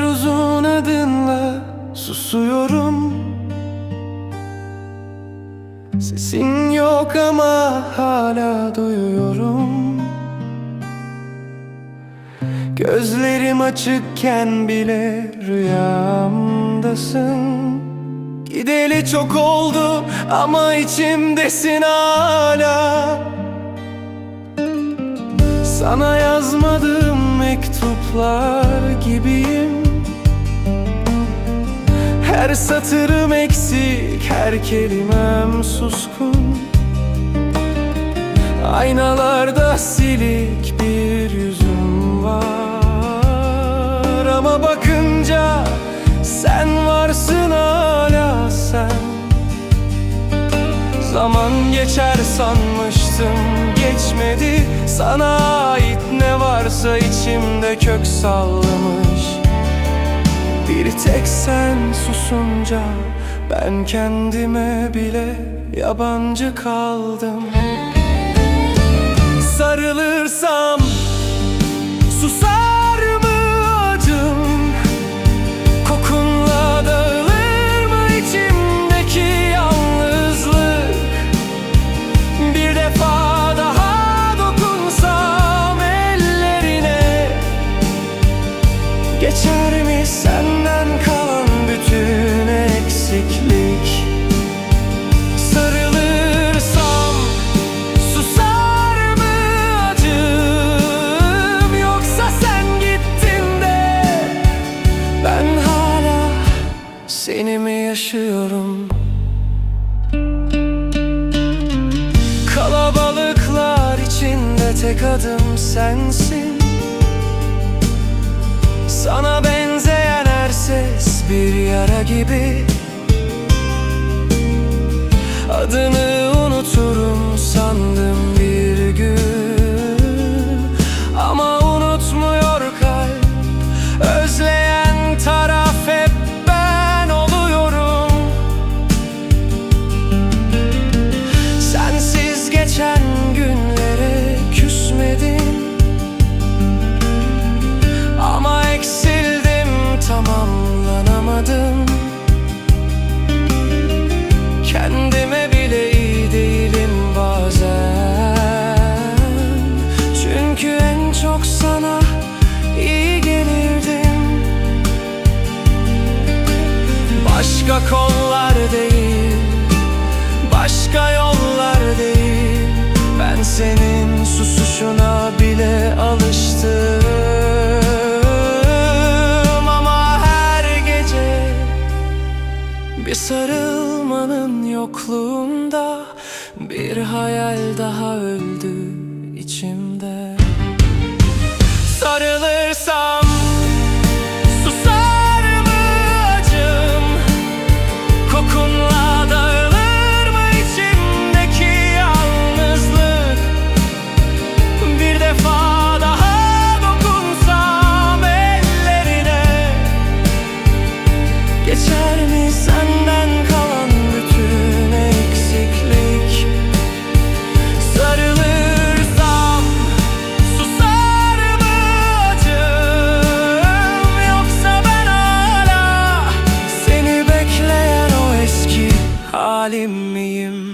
uzun adınla susuyorum. Sesin yok ama hala duyuyorum. Gözlerim açıkken bile rüyamdasın. Gideli çok oldu ama içimdesin hala. Sana yazmadığım mektuplar gibiyim. Her satırım eksik, her kelimem suskun. Aynalarda silik bir yüzüm var. Ama bakınca sen varsın hala sen. Zaman geçer sanmıştım geçmedi Sana ait ne varsa içimde kök sallamış. Bir tek sen susunca ben kendime bile yabancı kaldım yaşıyorum. Kalabalıklar içinde tek adım sensin. Sana benzeyen her ses bir yara gibi. Adını Bir hayal daha öldü içimde. Sarılırsam zalim miyim?